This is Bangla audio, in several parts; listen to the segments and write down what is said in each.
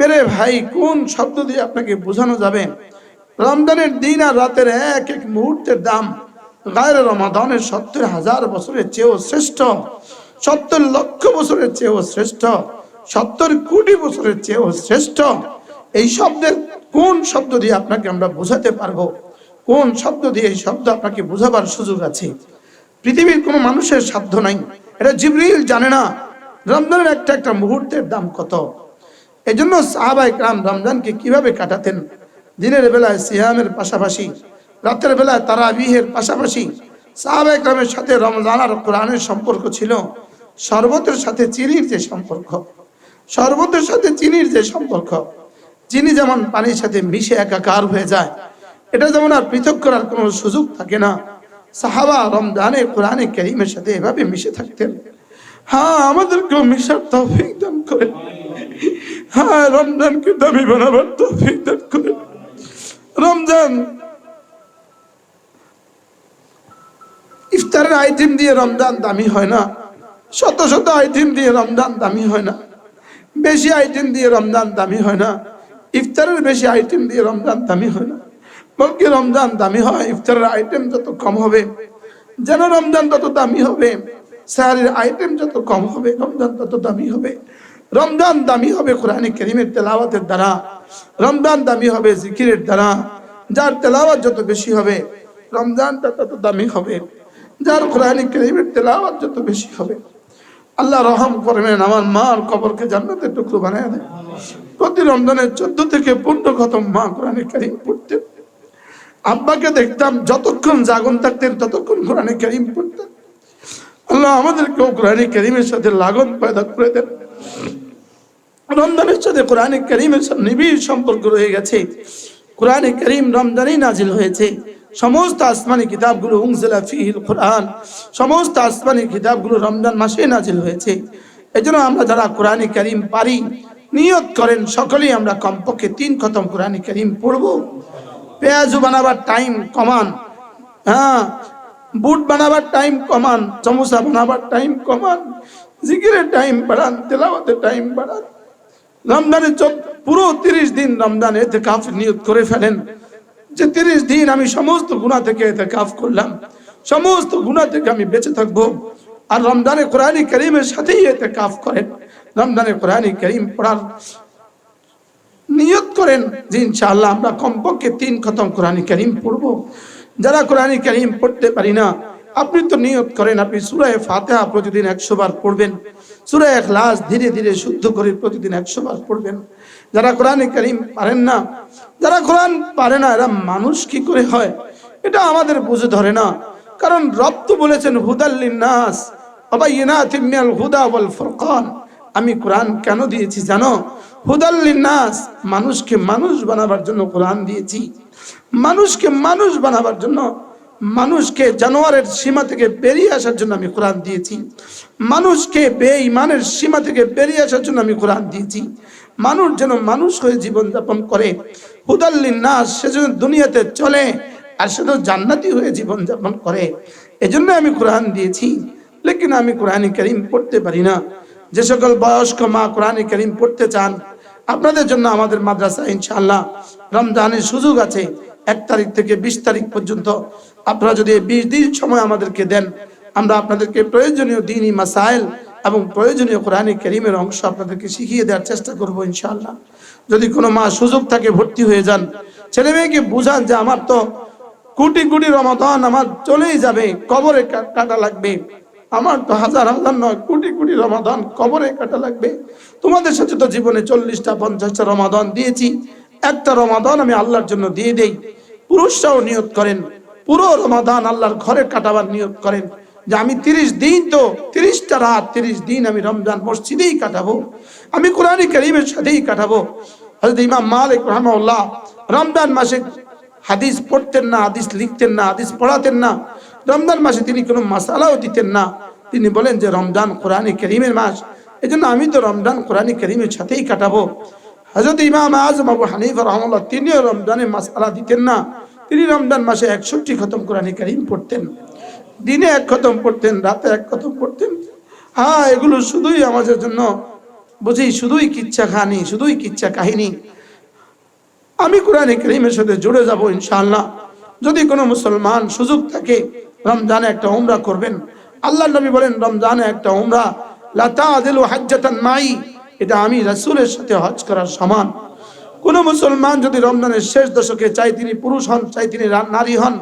মেরে ভাই, কোন শব্দ দিয়ে আপনাকে বোঝানো যাবে? রমজানের দিন আর রাতের এক এক মুহূর্তের দাম গায়ের রমাদানের সত্তর হাজার বছরের চেয়েও শ্রেষ্ঠ, সত্তর লক্ষ বছরের চেয়েও শ্রেষ্ঠ, সত্তর কোটি বছরের চেয়েও শ্রেষ্ঠ। এই শব্দের কোন শব্দ দিয়ে আপনাকে আমরা বোঝাতে পারব? কোন শব্দ দিয়ে এই শব্দ আপনাকে বোঝাবার সুযোগ আছে? পৃথিবীর কোনো মানুষের সাধ্য নাই। এটা জিবরিল জানে না, রমজানের একটা একটা মুহূর্তের দাম কত? এই জন্য সাহাবাই রাম রমজানকে কীভাবে কাটাতেন? দিনের বেলায় সিয়ামের পাশাপাশি, রাতের বেলায় তারাবিহের পাশাপাশি সাহাবাই রামের সাথে রমজান আর কোরআনের সম্পর্ক ছিল। শরবতের সাথে চিনির যে সম্পর্ক, শরবতের সাথে চিনির যে সম্পর্ক, চিনি যেমন পানির সাথে মিশে একাকার হয়ে যায়, এটা যেমন আর পৃথক করার কোনো সুযোগ থাকে না। সাহাবা রমজানে কোরআনে করিমের সাথে এভাবে মিশে থাকতেন। হ্যাঁ আমাদেরকেও মিশার তৌফিক দান করে। হ্যাঁ রমজানকে দামি বানাবার তৌফিক দান করে। রমজান, ইফতারের আইটেম দিয়ে রমজান দামি হয় না। শত শত আইটেম দিয়ে রমজান দামি হয় না। বেশি আইটেম দিয়ে রমজান দামি হয় না। ইফতারের বেশি আইটেম দিয়ে রমজান দামি হয় না। বলকি রমজান দামি হয়, ইফতারের আইটেম যত কম হবে, যেন রমজান তত দামি হবে। স্যারের আইটেম যত কম হবে, রমজান তত দামি হবে। রমজান দামি হবে কোরআন করিমের তেলাওয়াতের দ্বারা। রমজান দামি হবে জিকিরের দ্বারা। যার তেলাওয়াত যত বেশি হবে, রমজানটা তত দামি হবে। যার কোরআন করিমের তেলাওয়াত যত বেশি হবে, আল্লাহ রহম করবেন, আমার মার কবরকে জান্নাতের টুকরো বানিয়ে দেয় প্রতি রমজানের চোদ্দ থেকে পনেরো খতম মা কোরআনে কারিম পড়তেন। আব্বাকে দেখতাম যতক্ষণ জাগন থাকতেন, ততক্ষণ কোরআনে কারিম পড়তেন। আল্লাহ আমাদেরকেও কোরআনে কারিমের সাথে লাগন পয়দা করে দেন। রমজানের সাথে কোরআনে কারিমের নিবিড় সম্পর্ক রয়ে গেছে। কোরআনে কারিম রমজানেই নাজিল হয়েছে। সমস্ত আসমানি কিতাবগুলো উংজিলা ফিহিল কোরআন। সমস্ত আসমানি কিতাবগুলো রমজান মাসে নাজিল হয়েছে। এজন্য আমরা যারা কোরআনে কারিম পারি, নিয়ত করেন, সকলেই আমরা কমপক্ষে তিন খতম কোরআনে কারিম পড়ব। পেঁয়াজু বানাবার টাইম কমান। হ্যাঁ বুট বানাবার টাইম কমান সমোসা বানাবার টাইম কমান, জিকিরের টাইম বাড়ান, তেলাওয়াতের টাইম বাড়ান। রমজানের পুরো তিরিশ দিন রমজান এতে কাফ নিয়ত করে ফেলেন। যে তিরিশ দিন আমি সমস্ত গুণা থেকে এতে কাফ করলাম, সমস্ত গুণা থেকে আমি বেঁচে থাকব। আর রমজানে কোরআনী করিমের সাথেই এতে কাফ করেন। রমজানে কোরআনী করিম পড়ার নিয়ত করেন যে ইনশাআল্লাহ আমরা কমপক্ষে তিন খতম কোরআনী করিম পড়ব। যারা কোরআনী করিম পড়তে পারি না, আপনি তো নিয়ত করেন, আপনি সুরায় ফাতেহা প্রতিদিন একশো বার পড়বেন। সুরায় এখলাস ধীরে ধীরে শুদ্ধ করে প্রতিদিন একশো বার পড়বেন। যারা কোরআনে করিম পারেন না, যারা কোরআন পারে না, এরা মানুষ কি করে হয়? এটা আমাদের বুঝে ধরে না। কারণ রব তো বলেছেন হুদাল্লিন নাস হুদা ওয়াল ফুরকান। আমি কোরআন কেন দিয়েছি জানো? হুদাল্লিন নাস মানুষকে মানুষ বানাবার জন্য কোরআন দিয়েছি। মানুষকে মানুষ বানাবার জন্য, মানুষকে জানোয়ারের সীমা থেকে বেরিয়ে আসার জন্য আমি কোরআন দিয়েছি। মানুষকে বেঈমানের সীমা থেকে বেরিয়ে আসার জন্য আমি কোরআন দিয়েছি। মানুষ যেন মানুষ হয়ে জীবনযাপন করে। নাস সে যেন দুনিয়াতে চলে আর সে তো জান্নাতি হয়ে জীবনযাপন করে। এজন্য আমি কোরআন দিয়েছি। লেকিন আমি কোরআন করিম পড়তে পারি না। যে সকল বয়স্ক মা কোরআন করিম পড়তে চান, আপনাদের জন্য আমাদের মাদ্রাসা ইনশাআল্লাহ রমজানের সুযোগ আছে। এক তারিখ থেকে বিশ তারিখ পর্যন্ত আপনারা যদি বিশ দিন সময় আমাদেরকে দেন, আমরা আপনাদেরকে প্রয়োজনীয় দিনই মাসাইল এবং প্রয়োজনীয় কোরআনী করিমের অংশ আপনাদেরকে শিখিয়ে দেওয়ার চেষ্টা করব ইনশাআল্লাহ। যদি কোনো মা সুযোগ থাকে, ভর্তি হয়ে যান, ছেলে মেয়েকে বুঝান যে আমার তো কোটি কোটি রমাদান আমার চলেই যাবে, কবরে কাটা লাগবে। আমার তো হাজার হাজার নয়, কোটি কোটি রমাদান কবরে কাটা লাগবে। তোমাদের সাথে তো জীবনে চল্লিশটা, পঞ্চাশটা রমাদান দিয়েছি। একটা রমাদান আমি আল্লাহর জন্য দিয়ে দেই। পুরুষরাও নিয়ত করেন। পুরো রমাদান আল্লাহর ঘরে কাটাবার নিয়ত করেন। যে আমি তিরিশ দিন তো, তিরিশটা রাত, তিরিশ দিন আমি রমজান মসজিদেই কাটাবো। আমি কোরআন করিমের সাথেই কাটাবো। হজরত ইমাম মালিক রহমাউল্লাহ রমজান মাসে হাদিস পড়তেন না, হাদিস লিখতেন না, হাদিস পড়াতেন না। রমজান মাসে তিনি কোনো মাসালাও দিতেন না। তিনি বলেন যে, রমজান কোরআনী করিমের মাস। এই জন্য আমি তো রমজান কোরআনী করিমের সাথেই কাটাবো। হজরত ইমাম আজম আবু হানিফ রহমুল্লাহ তিনিও রমজানে মাসালা দিতেন না। তিনি রমজান মাসে একষট্টি খতম কোরআনী করিম পড়তেন। দিনে এক খতম পড়তেন, রাতে এক খতম পড়তেন। হ্যাঁ এগুলো শুধুই আমাদের জন্য বুঝি শুধুই কিচ্ছা খানি শুধুই কিচ্ছা কাহিনী। আমি কোরআনে করিমের সাথে জুড়ে যাব ইনশাআল্লাহ। যদি কোনো মুসলমান সুযোগ থাকে রমজানে একটা উমরা করবেন। আল্লাহ নবী বলেন, রমজানে একটা উমরা লাতা হাজ্জাতান মাই এটা আমি রাসূলের সাথে হজ করার সমান। কোন মুসলমান যদি রমজানের শেষ দশকে চাই তিনি পুরুষ হন, চাই তিনি নারী হন,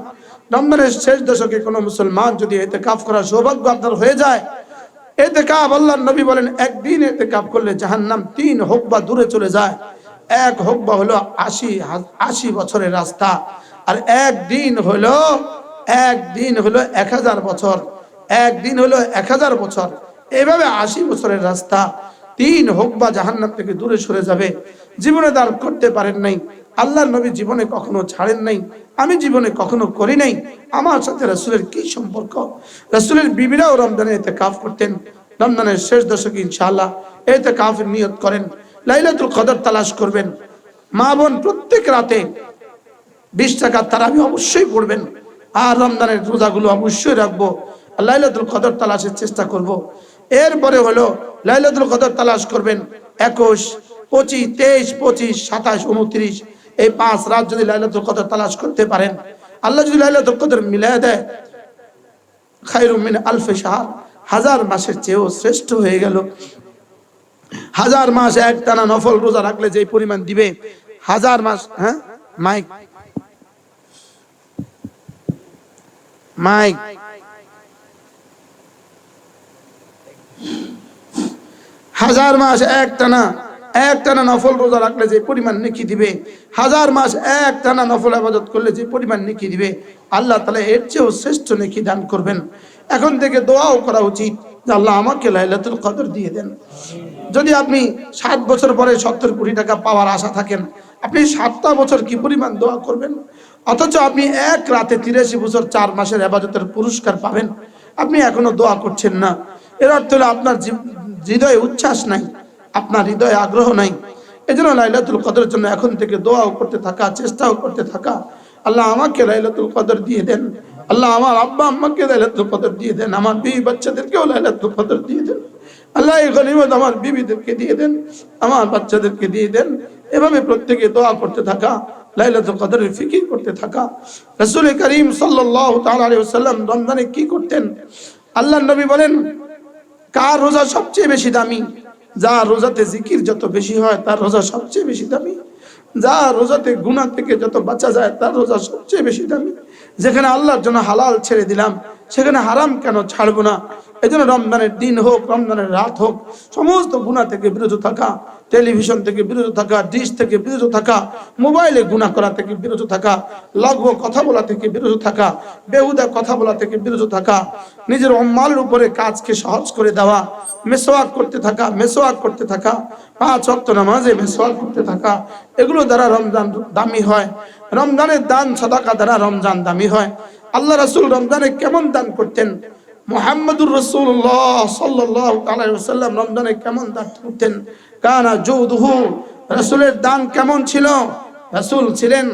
রমজানের শেষ দশকে কোনো মুসলমান যদি এতে কাফ করার সৌভাগ্য আপনার হয়ে যায় এতে কাপ আল্লাহ নবী বলেন, একদিন এতে কাপ করলে জাহান্নাম তিন হোক বা দূরে চলে যায়। এক হোক বা হলো আশি আশি বছরের রাস্তা, আর একদিন হলো একদিন হলো এক হাজার বছর, একদিন হলো এক হাজার বছর। এভাবে আশি বছরের রাস্তা। তিন হোক বা জাহান্নাম থেকে দূরে সরে যাবে। জীবনে দাঁড় করতে পারেন নাই। আল্লাহ নবী জীবনে কখনো ছাড়েন নাই। আমি জীবনে কখনো করি নাই। আমার সাথে রাসূলের কি সম্পর্ক? রাসূলের বিবিরাও রমজানে এতে কাফ করতেন। রমজানের শেষ দশকে ইনশাআল্লাহ এতে কাফের নিয়ত করেন। লাইলাতুল কদর তালাশ করবেন। মা বোন প্রত্যেক রাতে বিশ টাকার তারাবি অবশ্যই পড়বেন। আর রমজানের রোজাগুলো অবশ্যই রাখব। লাইলাতুল কদর তালাশের চেষ্টা করব। এরপরে হলো, লাইলাতুল কদর তালাশ করবেন একুশ, পঁচিশ, তেইশ, পঁচিশ, সাতাশ, উনত্রিশ। এই পাঁচ রাত যদি লাইলাতুল কদর তালাশ করতে পারেন। আল্লাহ যদি লাইলাতুল কদর মিলাই দেয় খাইরুমিন আলফে শাহ হাজার মাসের চেয়েও শ্রেষ্ঠ হয়ে গেল। হাজার মাস এক টানা নফল রোজা রাখলে যে পরিমাণ দিবে, হাজার মাস হ্যাঁ মাইক মাইক হাজার মাস এক টানা নফল রোজা রাখলে যে পরিমাণ নেকি দিবে, হাজার মাস এক নফল আবাদত করলে যে পরিমাণ নেকি দিবে, আল্লাহ তালা এর চেয়েও শ্রেষ্ঠ নেকি দান করবেন। এখন থেকে দোয়াও করা উচিত আল্লাহ আমাকে লাইলাতুল কদর দিয়ে দেন। যদি আপনি সাত বছর পরে সত্তর কোটি টাকা পাওয়ার আশা থাকেন আপনি সাতটা বছর কি পরিমাণ দোয়া করবেন? অথচ আপনি এক রাতে তিরাশি বছর চার মাসের আবাদতের পুরস্কার পাবেন। আপনি এখনও দোয়া করছেন না। এর অর্থ হলো আপনার হৃদয়ে উচ্ছ্বাস নাই, আপনার হৃদয়ে আগ্রহ নাই। এজন্য লাইলাতুল কদরের জন্য এখন থেকে দোয়াও করতে থাকা, চেষ্টাও করতে থাকা। আল্লাহ আমাকে লাইলাতুল কদর দিয়ে দেন। আল্লাহ আমার আব্বা আম্মাকে লাইলাতুল কদর দিয়ে দেন। আমার বিবি বাচ্চাদেরকেও লাইলাতুল কদর দিয়ে দেন। আল্লাহ এই গনিমত আমার বিবিদেরকে দিয়ে দেন। আমার বাচ্চাদেরকে দিয়ে দেন। এভাবে প্রত্যেকে দোয়া করতে থাকা, লাইলাতুল কদরের ফিকির করতে থাকা। রাসূল করিম সাল্লাল্লাহু তাআলা আলাইহি ওয়াসাল্লাম রমজানে কি করতেন? আল্লাহ নবী বলেন, কার রোজা সবচেয়ে বেশি দামি? যার রোজাতে জিকির যত বেশি হয়, তার রোজা সবচেয়ে বেশি দামি। যার রোজাতে গুনাহ থেকে যত বাঁচা যায়, তার রোজা সবচেয়ে বেশি দামি। যেখানে আল্লাহর জন্য হালাল ছেড়ে দিলাম, সেখানে হারাম কেন ছাড়বো না? এই জন্য রমজানের দিন হোক, রমজানের রাত হোক, সমস্ত গুণা থেকে বিরত থাকা। টেলিভিশন থেকে বিরত থাকা, ডিশ থেকে বিরত থাকা, মোবাইলে গুণা করা থেকে বিরত থাকা, লঘু কথা বলা থেকে বিরত থাকা, বেহুদা কথা বলা থেকে বিরত থাকা, নিজের অম্মালের উপরে কাজকে সহজ করে দেওয়া, মেসোয়াক করতে থাকা, মেসোয়াক করতে থাকা, পাঁচ অক্ত নামাজে মেসোয়াক করতে থাকা, এগুলো দ্বারা রমজান দামি হয়। রমজানের দান, সদাকা দ্বারা রমজান দামি হয়। আল্লাহ রাসূল রমজানে কেমন দান করতেন? মোহাম্মদুর রসুল্লাহ সাল্লাহ সাল্লাম রমজানে কেমন দান করতেন? কানা রাসূলের দান কেমন ছিল? রাসূল ছিলেন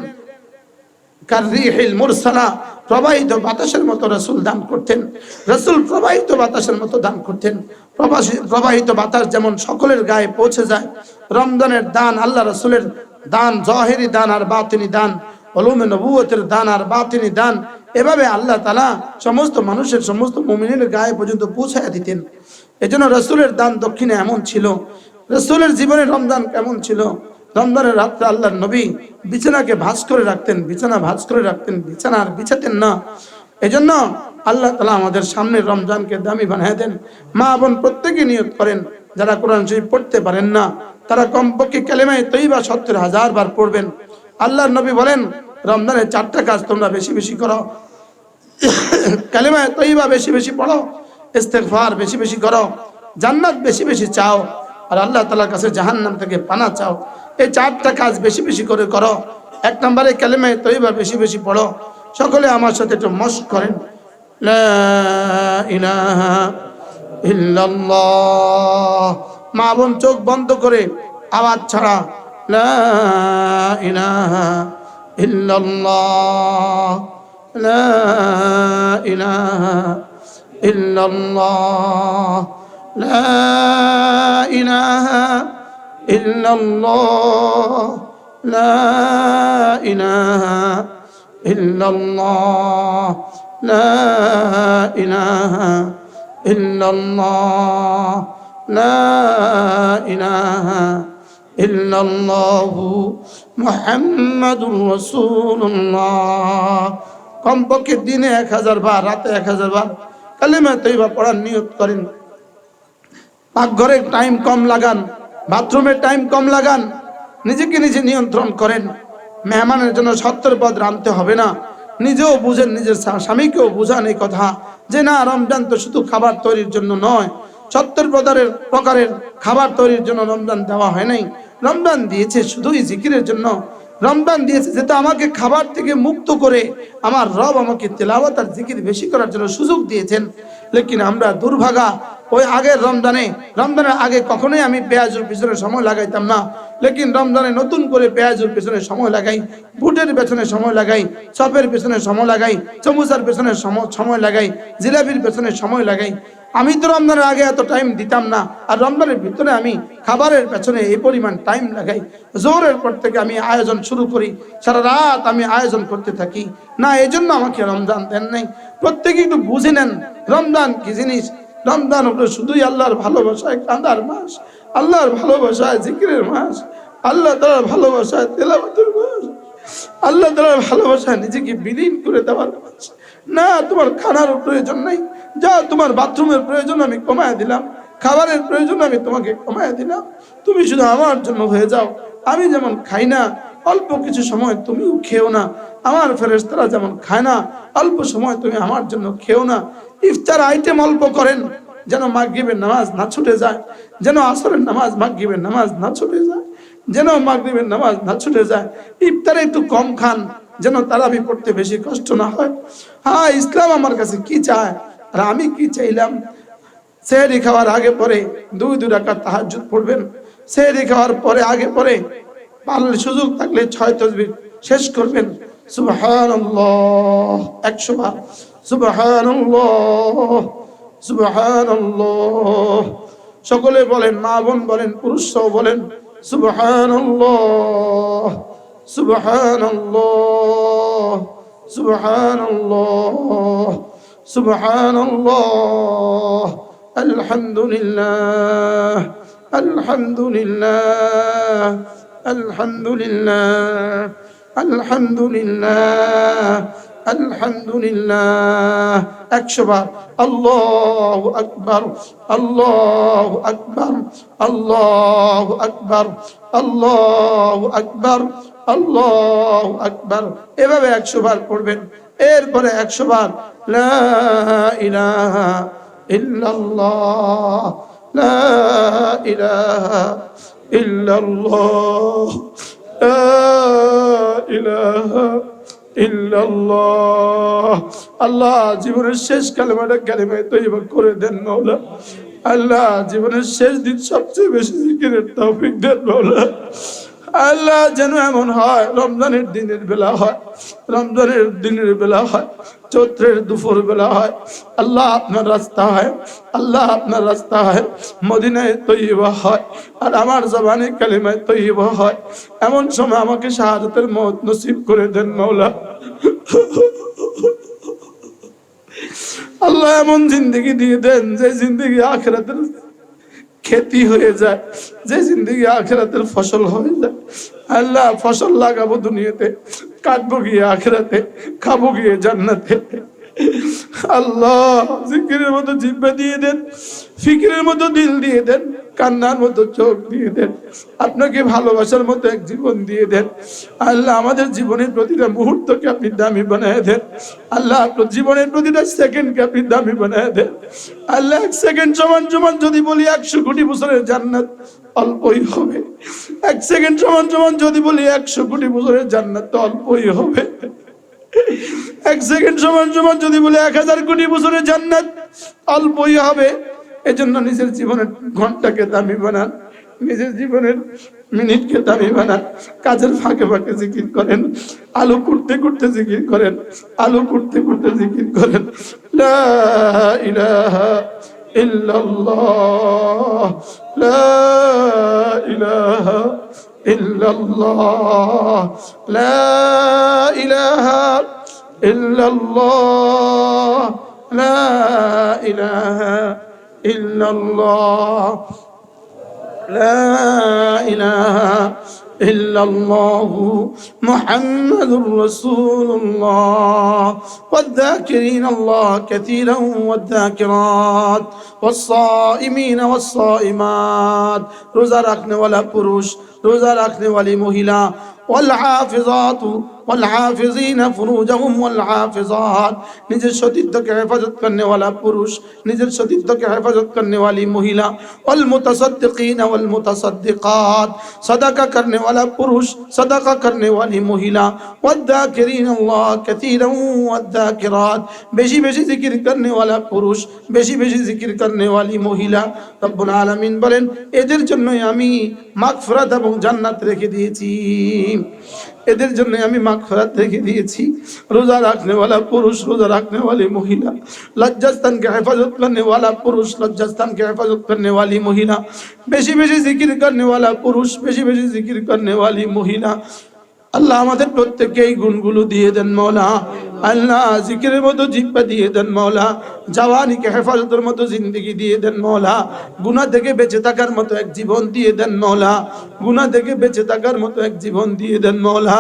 প্রবাহিত বাতাসের মতো রসুল দান করতেন। রসুল প্রবাহিত বাতাসের মতো দান করতেন। প্রবাহিত বাতাস যেমন সকলের গায়ে পৌঁছে যায়, রমজানের দান আল্লাহ রসুলের দান, জহেরি দান আর বাতিনি দান অলুমে নবুয়তের দান আর বাতিনি দান, এভাবে আল্লাহ তালা সমস্ত মানুষের, সমস্ত মুমিনের গায়ে পর্যন্ত পৌঁছায় দিতেন। এজন্য রসুলের দান দক্ষিণে এমন ছিল রসুলের জীবনে রমজান কেমন ছিল? রমজানের রাত্রে আল্লাহর নবী বিছানাকে ভাঁজ করে রাখতেন, বিছানা ভাঁজ করে রাখতেন, বিছানা আর বিছাতেন না। এজন্য আল্লাহ তালা আমাদের সামনে রমজানকে দামি বানিয়ে দেন। মা বোন প্রত্যেকে নিয়োগ করেন। যারা কোরআন শরীফ পড়তে পারেন না, তারা কমপক্ষে কালেমায় তৈবা সত্তর হাজার বার পড়বেন। আল্লাহর নবী বলেন রমজানের চারটা কাজ তোমরা বেশি বেশি করো। কালেমায় তৈবা বেশি বেশি পড়ো, ইস্তেগফার বেশি বেশি করো, জান্নাত বেশি বেশি চাও আর আল্লাহ তালার কাছে জাহান্নাম থেকে পানা চাও। এই চারটা কাজ বেশি বেশি করে করো। এক নম্বরে কালেমায় তৈবা বেশি বেশি পড়ো। সকলে আমার সাথে একটু মস্ক করেন। মা বোন চোখ বন্ধ করে আওয়াজ ছাড়া। ইলাহা ইল্লাল্লাহ। لا إله إلا الله لا إله إلا الله لا إله إلا الله لا إله إلا الله لا إله إلا الله محمد رسول الله কমপক্ষে দিনে এক হাজার বার রাতে এক হাজার বার কালেমা তৈবা পড়ার নিয়ত করেন পাকঘরে টাইম কম লাগান বাথরুমে টাইম কম লাগান, নিজেকে নিজে নিয়ন্ত্রণ করেন। মেহমানের জন্য সত্তর পদ রাঁধতে হবে না। নিজেও বুঝেন, নিজের স্বা- স্বামীকেও বুঝান এই কথা। যে না, রমজান তো শুধু খাবার তৈরির জন্য নয়, সত্তর প্রকারের প্রকারের খাবার তৈরির জন্য রমজান দেওয়া হয় নাই। রমজান দিয়েছে শুধুই জিকিরের জন্য। রমজান দিয়েছে যেটা আমাকে খাবার থেকে মুক্ত করে আমার রব আমাকে তেলাওয়াত আর জিকির বেশি করার জন্য সুযোগ দিয়েছেন। লেকিন আমরা দুর্ভাগা ওই আগের রমজানে, রমজানের আগে কখনোই আমি পেঁয়াজের পিছনে সময় লাগাইতাম না। লেকিন রমজানে নতুন করে পেঁয়াজের পেছনে সময় লাগাই, বুটের পেছনে সময় লাগাই, চপের পেছনে সময় লাগাই, চমুচার পেছনে সময় লাগাই, জিলাপির পেছনে সময় লাগাই। আমি তো রমজানের আগে এত টাইম দিতাম না, আর রমজানের ভিতরে আমি খাবারের পেছনে এই পরিমাণ টাইম লাগাই। জোরের পর থেকে আমি আয়োজন শুরু করি, সারা রাত আমি আয়োজন করতে থাকি। না, এই জন্য আমাকে রমজান দেন নাই। প্রত্যেকে একটু বুঝে নেন, রমজান কি জিনিস? রমজান হলো শুধুই আল্লাহর ভালোবাসায় কাঁদার মাস, আল্লাহর ভালোবাসায় জিকিরের মাস, আল্লাহ তালার ভালোবাসায় তেলাবাতের মাস, আল্লাহ তালার ভালোবাসায় নিজেকে বিলীন করে দেওয়ার মাস। না, তোমার খানার প্রয়োজন নাই। যা তোমার বাথরুমের প্রয়োজন আমি কমায় দিলাম, খাবারের প্রয়োজন আমি তোমাকে কমায় দিলাম। তুমি শুধু আমার জন্য হয়ে যাও, আমি যেমন খাই না, অল্প কিছু সময় তুমিও খেও না। আমার ফেরেস্তারা যেমন খায় না, অল্প সময় তুমি আমার জন্য খেও না। ইফতার আইটেম অল্প করেন, যেন মাগরিবের নামাজ না ছুটে যায়, যেন আসরের নামাজ মাগরিবের নামাজ না ছুটে যায়, যেন মাগরিবের নামাজ না ছুটে যায়। ইফতারে একটু কম খান, যেন তারাবি পড়তে বেশি কষ্ট না হয়। হ্যাঁ ইসলাম আমার কাছে কি চায়? আর আমি কি চাইলাম? সেহরি খাওয়ার আগে পরে দুই দুই রাকাত তাহাজ্জুদ পড়বেন। সেহরি খাওয়ার পরে আগে পরে পারলে সুযোগ থাকলে ছয় তসবির শেষ করবেন। সুবহানাল্লাহ, একশো বার। সুবহানাল্লাহ সুবহানাল্লাহ সকলে বলেন, মা বোন বলেন, পুরুষরাও বলেন, সুবহানাল্লাহ সুবহানাল্লাহ সুবহানাল্লাহ সুবহানাল্লাহ, আলহামদুলিল্লাহ আলহামদুলিল্লাহ আলহামদুলিল্লাহ আলহামদুলিল্লাহ আলহামদুলিল্লাহ। একশো বার আল্লাহ আকবর আল্লাহ আকবর আল্লাহ আকবর আল্লাহ আকবর আল্লাহ আকবর। এভাবে একশো বার পড়বেন। এরপরে একশো বার ইলাহা ইল্লাল্লাহ, লা ইলাহা ইল্লাল্লাহ, লা আল্লাহ জীবনের শেষ কালেমাটা কালেমায় তৈবা করে দেন, মাওলা। আল্লাহ জীবনের শেষ দিন সবচেয়ে বেশি জিকিরের তৌফিক দেন, মাওলা। আল্লাহ যেন এমন হয়, রমজানের দিনের বেলা হয়, রমজানের দিনের বেলা হয়, চৈত্রের দুপুর বেলা হয়। আল্লাহ আপনার রাস্তা হয়, আল্লাহ আপনার রাস্তা হয়, মদিনায় তৈবা হয়, আর আমার জবানে কালিমায় তৈবা হয়। এমন সময় আমাকে শাহাদতের মত নসিব করে দেন মৌলা আল্লাহ এমন জিন্দগি দিয়ে দেন যে জিন্দগি আখেরাতের খেতি হয়ে যায়, যে জিন্দগি আখেরাতের ফসল হয়ে যায়। আল্লাহ ফসল লাগাবো দুনিয়াতে, কাটবো গিয়ে আখেরাতে, খাব গিয়ে জান্নাতে। আল্লাহ জিকিরের মতো জিব্বা দিয়ে দেন, ফিকিরের মতো দিল দিয়ে দেন। কান্নার মতো চোখ দিয়ে দেন। আপনাকে ভালোবাসার মতো এক জীবন দিয়ে দেন। আল্লাহ আমাদের জীবনের প্রতিটা মুহূর্তকে আপনি দামি বানায় দেন। আল্লাহ আপনার জীবনের প্রতিটা সেকেন্ডকে আপনি দামি বানায় দেন। আল্লাহ এক সেকেন্ড সমান সমান যদি বলি একশো কোটি বছরের জান্নাত অল্পই হবে। এক সেকেন্ড সমান সমান যদি বলি একশো কোটি বছরের জান্নাত তো অল্পই হবে। এক সেকেন্ড সমান সমান যদি বলে এক হাজার কোটি বছরের জান্নাত অল্পই হবে। এজন্য নিজের জীবনের ঘন্টাকে দামি বানান, নিজের জীবনের মিনিটকে দামি বানান, কাজের ফাঁকে ফাঁকে জিকির করেন, আলু কুটতে কুটতে জিকির করেন, আলু কুটতে কুটতে জিকির করেন। লা ইলাহা ইল্লাল্লাহ, লা ইলাহা ইল্লাল্লাহ, লা ইলাহা ইল্লাল্লাহ, লা ইলাহা إلا الله. لا إله إلا الله. محمد رسول الله. والذاكرين الله كثيرا والذاكرات. والصائمين والصائمات. رزقنا ولا بروش রোজা রাখনেওয়ালি মহিলা والحافظات والحافظين فروجهم والحافظات নিজের সতীত্বকে হেফাজত করনে পুরুষ নিজের সতীত্বকে হেফাজত করনে वाली মহিলা والمتصدقين والمتصدقات صدقه করনে वाला পুরুষ صدقه করনে वाली মহিলা والذاكرين الله বেশি বেশি জিকির করনে পুরুষ বেশি বেশি জিকির করনে মহিলা রব্বুল বলেন এদের জন্য আমি মাগফিরাত এবং জান্নাত রেখে দিয়েছি। এদের জন্য আমি মাখরাত রেখে দিয়েছি। রোজা রাখনেওয়ালা পুরুষ, রোজা রাখনেওয়ালি মহিলা। লজ্জাস্থানকে হেফাজত করনেওয়ালা পুরুষ, লজ্জাস্থানকে হেফাজত করনেওয়ালি মহিলা। বেশি বেশি জিকির করনেওয়ালা পুরুষ, বেশি বেশি জিকির করনেওয়ালি মহিলা। আল্লাহ আমাদের প্রত্যেককে এই গুণগুলো দিয়ে দেন, মৌলা। আল্লাহ জিকিরের মতো জিব্বা দিয়ে দেন মৌলা জওয়ানিকে হেফাজতের মতো জিন্দগি দিয়ে দেন মৌলা গুনাহ থেকে বেঁচে থাকার মতো এক জীবন দিয়ে দেন মৌলা গুনাহ থেকে বেঁচে থাকার মতো এক জীবন দিয়ে দেন মৌলা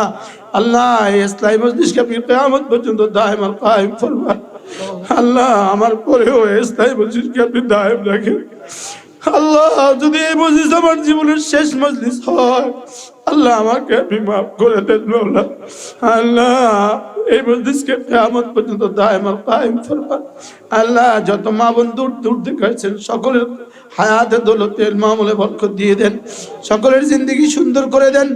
আল্লাহ এই ইসলামী মজলিসকে আপনি কিয়ামত পর্যন্ত দায়েম আর কায়েম ফরমান আল্লাহ আমার পরেও এই ইসলামী মজলিসকে আপনি দায়েম রাখেন। আল্লাহ যদি এই মজলিস আমার জীবনের শেষ মজলিস হয় আল্লাহ আমাকে আপনি মাফ করে দেন আল্লাহ, এই মজলিসকে কেয়ামত পর্যন্ত আল্লাহ, যত মা বোন দূর দূর থেকে সকলের হায়াতে, দৌলতের মামলে বরকত দিয়ে দেন। সকলের জিন্দগি সুন্দর করে দেন।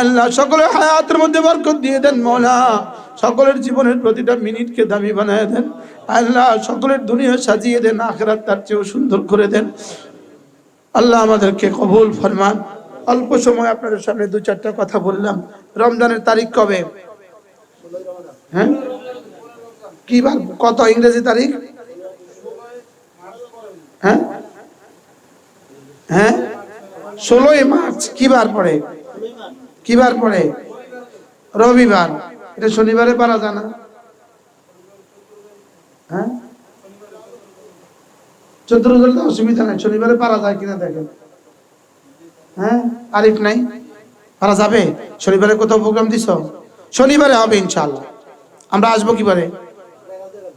আল্লাহ, সকলের হায়াতের মধ্যে বরকত দিয়ে দেন মৌলা সকলের জীবনের প্রতিটা মিনিটকে দামি বানায় দেন। আল্লাহ, সকলের দুনিয়া সাজিয়ে দেন, আখেরাত তার চেয়েও সুন্দর করে দেন। আল্লাহ আমাদেরকে কবুল ফরমান। অল্প সময় আপনাদের সামনে দু চারটা কথা বললাম। রমজানের তারিখ কবে? হ্যাঁ? কি কত ইংরেজি তারিখ? হ্যাঁ? হ্যাঁ? ষোলোই মার্চ, কি বার পড়ে? কি বার পড়ে? রবিবার। এটা শনিবারে পারা যায় না। হ্যাঁ? তো অসুবিধা নাই, শনিবারে পারা যায় কিনা দেখেন। হ্যাঁ? আরিফ নাই? পারা যাবে? শনিবারে কোথাও প্রোগ্রাম দিছ? শনিবারে হবে ইনশাল্লাহ আমরা আসব কিবারে?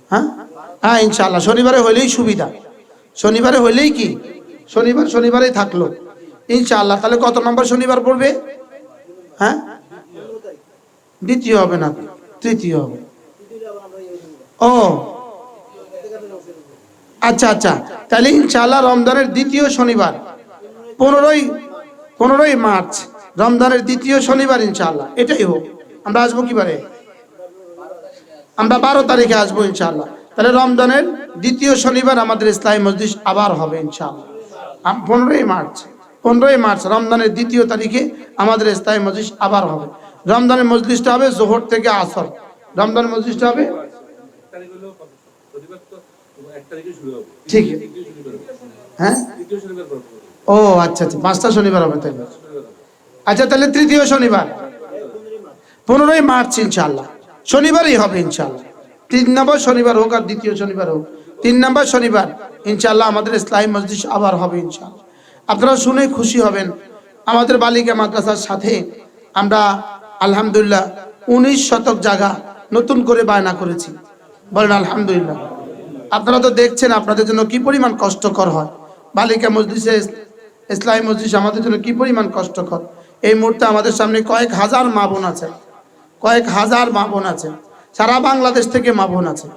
হ্যাঁ? হ্যাঁ ইনশাল্লাহ শনিবারে হইলেই সুবিধা। শনিবারে হইলেই কি? শনিবার, শনিবারেই থাকল। ইনশাআল্লাহ। তাহলে কত নম্বর শনিবার পড়বে? হ্যাঁ? দ্বিতীয় হবে না? তৃতীয় হবে। ও। আচ্ছা আচ্ছা। তাহলে ইনশাআল্লাহ রমজানের দ্বিতীয় শনিবার। পনেরোই পনেরোই মার্চ রমজানের দ্বিতীয় শনিবার ইনশাআল্লাহ। এটাই হোক আমরা আসব কিবারে? আমরা বারো তারিখে আসব ইনশাআল্লাহ। তাহলে রমজানের দ্বিতীয় শনিবার আমাদের ইসলামী মসজিদ আবার হবে ইনশাআল্লাহ। আম- পনেরোই মার্চ পনেরোই মার্চ রমজানের দ্বিতীয় তারিখে আমাদের ইসলামী মসজিদ আবার হবে। রমজানের মসজিদটা হবে জোহর থেকে আসর। রমজান মসজিদটা হবে? ঠিক। হ্যাঁ? ও আচ্ছা আচ্ছা পাঁচটা শনিবার হবে তাই আচ্ছা তাহলে তৃতীয় শনিবার। পনেরোই মার্চ ইনশাল্লাহ শনিবারই হবে ইনশাল্লাহ তিন নম্বর শনিবার হোক আর দ্বিতীয় শনিবার হোক। তিন নম্বর শনিবার ইনশাল্লাহ আমাদের ইসলামী মসজিদ আবার হবে ইনশাল্লাহ আপনারা শুনে খুশি হবেন। আমাদের বালিকা মাদ্রাসার সাথে আমরা আলহামদুলিল্লাহ উনিশ শতক জায়গা নতুন করে বায়না করেছি। বলেন, আলহামদুলিল্লাহ। আপনারা তো দেখছেন আপনাদের জন্য কি পরিমাণ কষ্টকর হয়। বালিকা মসজিদে ইসলামী মসজিদ আমাদের জন্য কি পরিমাণ কষ্টকর? এই মুহূর্তে আমাদের সামনে কয়েক হাজার মা বোন আছে। কয়েক হাজার মা বোন আছে। সারা বাংলাদেশ থেকে মা বোন আছে।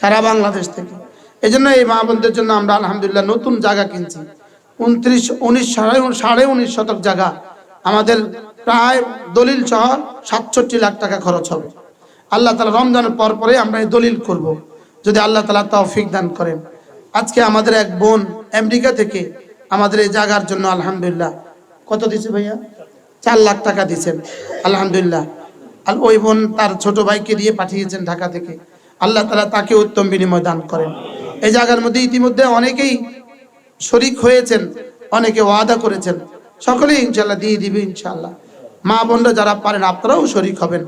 সারা বাংলাদেশ থেকে। এই জন্য এই মা বোনদের জন্য আমরা আলহামদুলিল্লাহ নতুন জায়গা কিনছি। উনত্রিশ, উনিশ, সাড়ে সাড়ে উনিশ শতক জায়গা। আমাদের প্রায় দলিল সহ সাতষট্টি লাখ টাকা খরচ হবে। আল্লাহ তালা রমজানের পর পরে আমরা এই দলিল করব। যদি আল্লাহ তালা তৌফিক দান করেন। আজকে আমাদের এক বোন আমেরিকা থেকে আমাদের এই জায়গার জন্য আলহামদুলিল্লাহ। কত দিছে ভাইয়া? চার লাখ টাকা দিছেন। আলহামদুলিল্লাহ। আর ওই বোন তার ছোট ভাইকে দিয়ে পাঠিয়েছেন ঢাকা থেকে। আল্লাহ তালা তাকে উত্তম বিনিময় দান করেন। এই জায়গার মধ্যে ইতিমধ্যে অনেকেই শরিক হয়েছেন, অনেকে ওয়াদা করেছেন। সকলেই ইনশাল্লাহ দিয়ে দিবে ইনশাল্লাহ মা বোনরা যারা পারেন, আপনারাও শরিক হবেন।